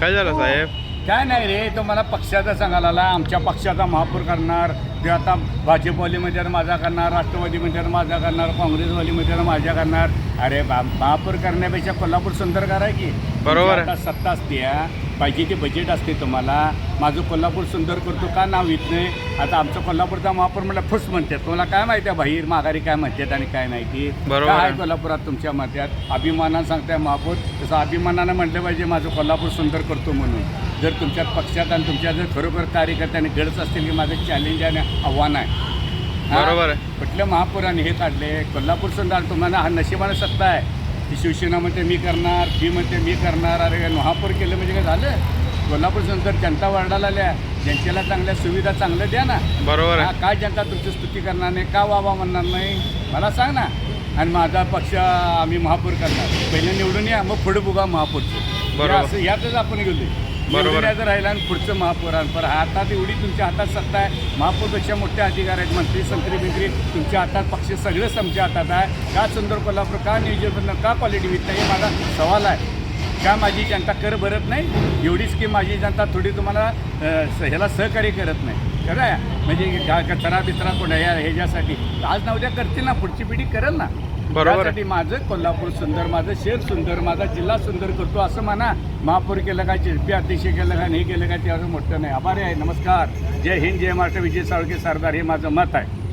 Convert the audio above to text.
काय झालं साहेब? काय नाही रे तो मला पक्षाचा सांगायला आला. आमच्या पक्षाचा महापौर करणार ते आता भाजपवालीमध्ये माझा करणार राष्ट्रवादीमध्ये माझा करणार काँग्रेसवालीमध्ये माझा करणार. अरे महापौर करण्यापेक्षा कोल्हापूर सुंदर करा की? बरोबर सत्ता असते हा. पाहिजे ते बजेट असते तुम्हाला. माझं कोल्हापूर सुंदर करतो का नाव येत नाही. आता आमचं कोल्हापूरचा महापौर म्हटलं फुस म्हणतात. तुम्हाला काय माहिती आहे बाहेर? माघारी काय म्हणतात आणि काय नाही ती? बरोबर काय कोल्हापुरात तुमच्या मध्यात अभिमानानं सांगताय महापौर. तसं अभिमानानं म्हटलं पाहिजे माझं कोल्हापूर सुंदर करतो म्हणून. जर तुमच्यात पक्षात आणि तुमच्या जर खरोखर कार्यकर्त्याने गरज असतील की माझं चॅलेंज आणि आव्हान आहे? बरोबर आहे. कुठल्या महापौराने हे काढले? कोल्हापूर सुंदर तुम्हाला हा नशिबानं सत्ता आहे. ती शिवसेना म्हणते मी करणार ती म्हणते मी करणार. अरे महापौर केलं म्हणजे काय झालं? कोल्हापूर सुंदर जनता वार्डाला आल्या. जनतेला चांगल्या सुविधा चांगल्या द्या ना. बरोबर हा, काय जनता तुमची स्तुती करणार नाही? का वावा म्हणणार नाही? मला सांग ना. आणि माझा पक्ष आम्ही महापौर करणार. पहिले निवडून या मग पुढे बघा महापौरचं. बरोबर. असं यातच आपण गेलो बरोबर. राहिला आणि पुढचं महापौर आणि हातात एवढी तुमच्या हातात सत्ता आहे. महापौरपेक्षा मोठे अधिकार आहेत मंत्री संत्री मंत्री तुमच्या हातात पक्ष सगळं तुमच्या हातात आहे. का सुंदर कोल्हापूर का नियोजन का क्वालिटी वित नाही हे माझा सवाल आहे. का माझी जनता कर भरत नाही? एवढीच की माझी जनता थोडी तुम्हाला स- ह्याला सहकार्य करत नाही. खरं आहे. म्हणजे कचरा बिचरा कोण ह्या ह्याच्यासाठी. आज ना उद्या करतील ना पुढची पिढी करेल ना. बरोबर आहे. त्यासाठी माझं कोल्हापूर सुंदर माझं शहर सुंदर माझा जिल्हा सुंदर करतो असं म्हणा. महापौर केलं काय शिल्पी अध्यक्ष केलं काय हे केलं काय ते असं मोठं नाही. आभारी आहे. नमस्कार. जय हिंद जय महाराष्ट्र. विजय साळके सरदार हे माझं मत आहे.